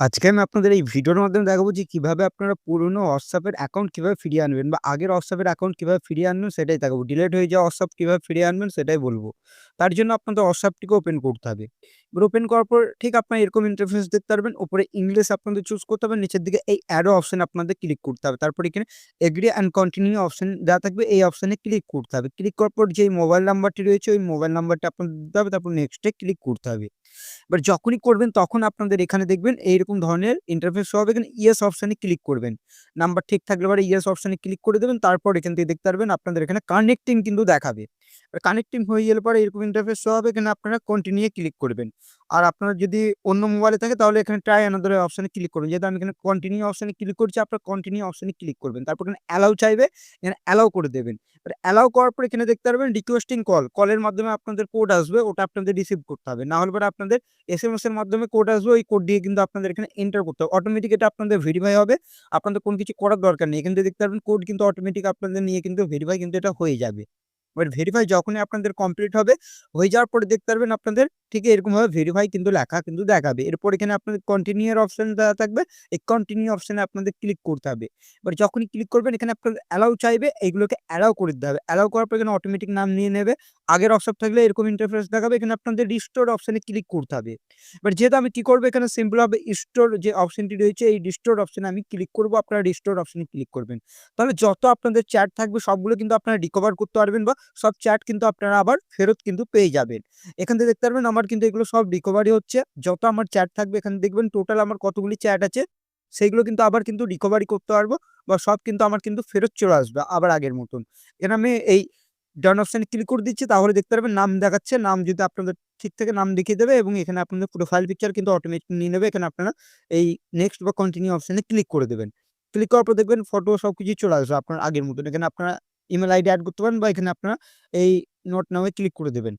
আজকে আমি আপনাদের এই ভিডিওর মাধ্যমে দেখাবো যে কীভাবে আপনারা পুরনো হোয়াটসঅ্যাপের অ্যাকাউন্ট কীভাবে ফিরিয়ে আনবেন বা আগের হোয়াটসঅ্যাপের অ্যাকাউন্ট কীভাবে ফিরিয়ে আনবেন সেটাই দেখাবো। ডিলেট হয়ে যাওয়া হোয়াটসঅ্যাপ কীভাবে ফিরিয়ে আনবেন সেটাই বলব। তার জন্য আপনাদের হোয়াটসঅ্যাপটিকে ওপেন করতে হবে। ওপেন করার পর ঠিক আপনার এরকম ইন্টারফেস দেখতে পারবেন। উপরে ইংলিশ আপনাদের চুজ করতে হবে। নিচের দিকে এই অ্যারো অপশন আপনাদের ক্লিক করতে হবে। তারপর এখানে এগ্রি অ্যান্ড কন্টিনিউ অপশন যা থাকবে। এই অপশনে ক্লিক করতে হবে। ক্লিক করার পর যেই মোবাইল নাম্বারটি রয়েছে, ওই মোবাইল নাম্বারটা আপনাদের দিতে হবে। তারপর নেক্সট ক্লিক করতে হবে। এবার যখনই করবেন, তখন আপনাদের এখানে দেখবেন এইরকম ধরনের ইন্টারফেস হবে। এখানে ইয়েস অপশানে ক্লিক করবেন। নাম্বার ঠিক থাকলে পরে ইয়েস অপশানে ক্লিক করে দেবেন। তারপর এখান থেকে দেখতে পারবেন, আপনাদের এখানে কানেক্টিং কিন্তু দেখাবে। কানেক্টিং হয়ে গেলে পরে এরকম ইন্টারফেস শো হবে। এখানে আপনারা কন্টিনিউ ক্লিক করবেন। আর আপনার যদি অন্য মোবাইলে থাকে তাহলে এখানে ট্রাই অ্যানাদার অপশানে ক্লিক করবেন। যেহেতু আমি এখানে কন্টিনিউ অপশানে ক্লিক করছি, আপনারা কন্টিনিউ অপশানে ক্লিক করবেন। তারপর এখানে অ্যালাউ চাইবে, এখানে অ্যালাউ করে দেবেন। অ্যালাও করার পর এখানে দেখতে পারবেন রিকোয়েস্টিং কল। কলের মাধ্যমে আপনাদের কোড আসবে, ওটা আপনাদের রিসিভ করতে হবে। না হলে পরে আপনাদের এসএমএস এর মাধ্যমে কোড আসবে, ওই কোড দিয়ে কিন্তু আপনাদের এখানে এন্টার করতে হবে। অটোমেটিক এটা আপনাদের ভেরিফাই হবে। আপনাদের কোনো কিছু করার দরকার নেই। থেকে দেখতে পারবেন কোড কিন্তু অটোমেটিক আপনাদের নিয়ে কিন্তু ভেরিফাই কিন্তু এটা হয়ে যাবে। এবার ভেরিফাই যখনই আপনাদের কমপ্লিট হবে, হয়ে যাওয়ার পরে দেখতে পারবেন আপনাদের ঠিক এরকমভাবে ভেরিফাই কিন্তু লেখা কিন্তু দেখাবে। এরপর এখানে আপনাদের কন্টিনিউ এর অপশন দেওয়া থাকবে। এই কন্টিনিউ অপশনে আপনাদের ক্লিক করতে হবে। এবার যখনই ক্লিক করবেন এখানে আপনাদের অ্যালাউ চাইবে, এগুলোকে অ্যালাউ করে দিতে হবে। অ্যালাউ করার পর এখানে অটোমেটিক নাম নিয়ে নেবে। আগের WhatsApp থাকলে এরকম ইন্টারফেস দেখাবে। এখানে আপনাদের রিস্টোর অপশনে ক্লিক করতে হবে। এবার যেহেতু আমি কি করব এখানে সিম্পল ভাবে স্টোর যে অপশনটি রয়েছে এই রিস্টোর অপশনে আমি ক্লিক করব আপনারা রিস্টোর অপশনে ক্লিক করবেন। তাহলে যত আপনাদের চ্যাট থাকবে সবগুলো কিন্তু আপনারা রিকভার করতে পারবেন বা সব চ্যাট কিন্তু আপনারা আবার ফেরত কিন্তু পেয়ে যাবেন। এখান থেকে দেখতে পারবেন আমার কিন্তু এগুলো সব রিকভারি হচ্ছে। যত আমার চ্যাট থাকবে এখানে দেখবেন টোটাল আমার কতগুলি চ্যাট আছে, সেইগুলো কিন্তু আবার কিন্তু রিকভারি করতে পারব বা সব কিন্তু আমার কিন্তু ফেরত চলে আসবে আবার আগের মতন। এখানে আমি এই ডান অপশানে ক্লিক করে দিচ্ছি তাহলে দেখতে পারবেন নাম দেখাচ্ছে। নাম যদি আপনাদের ঠিক থেকে নাম দেখিয়ে দেবে এবং এখানে আপনাদের প্রোফাইল পিকচার কিন্তু অটোমেটিক নিয়ে নেবে। এখানে আপনারা এই নেক্সট বা কন্টিনিউ অপশানে ক্লিক করে দেবেন। ক্লিক করার পর দেখবেন ফটো সবকিছুই চলে আসবে আপনার আগের মতন। এখানে আপনারা ইমেইল আইডি অ্যাড করতে পারেন বা এখানে আপনারা এই নোট নামে ক্লিক করে দেবেন।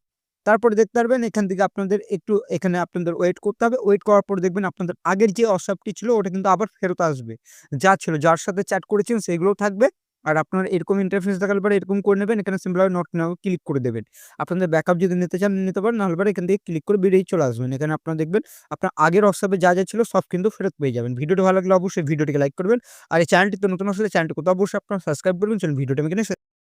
তারপরে দেখতে পারবেন এখান থেকে আপনাদের একটু এখানে আপনাদের ওয়েট করতে হবে। ওয়েট করার পর দেখবেন আপনাদের আগের যে অসাপটি ছিল ওটা কিন্তু আবার ফেরত আসবে। যা ছিল, যার সাথে চ্যাট করেছেন সেগুলোও থাকবে। আর আপনার এরকম ইন্টারফেস দেখালে পরে এরকম করে নেবেন। এখানে সিম্পল নট নাও ক্লিক করে দেবেন। আপনাদের ব্যাকআপ যদি নিতে চান নিতে পারেন। নাহলে পরে এখান থেকে ক্লিক করে বেরিয়ে চলে আসবেন। এখানে আপনারা দেখবেন আপনার আগের হোয়াটসঅ্যাপে যা, যা ছিল সব কিন্তু ফেরত পেয়ে যাবেন। ভিডিওটি ভালো লাগলে অবশ্যই ভিডিওটিকে লাইক করবেন। আর এই চ্যানেলটিতে নতুন আসলে চ্যানেলটি তো অবশ্যই আপনারা সাবস্ক্রাইব করবেন। চলুন ভিডিওটি আমি এখানে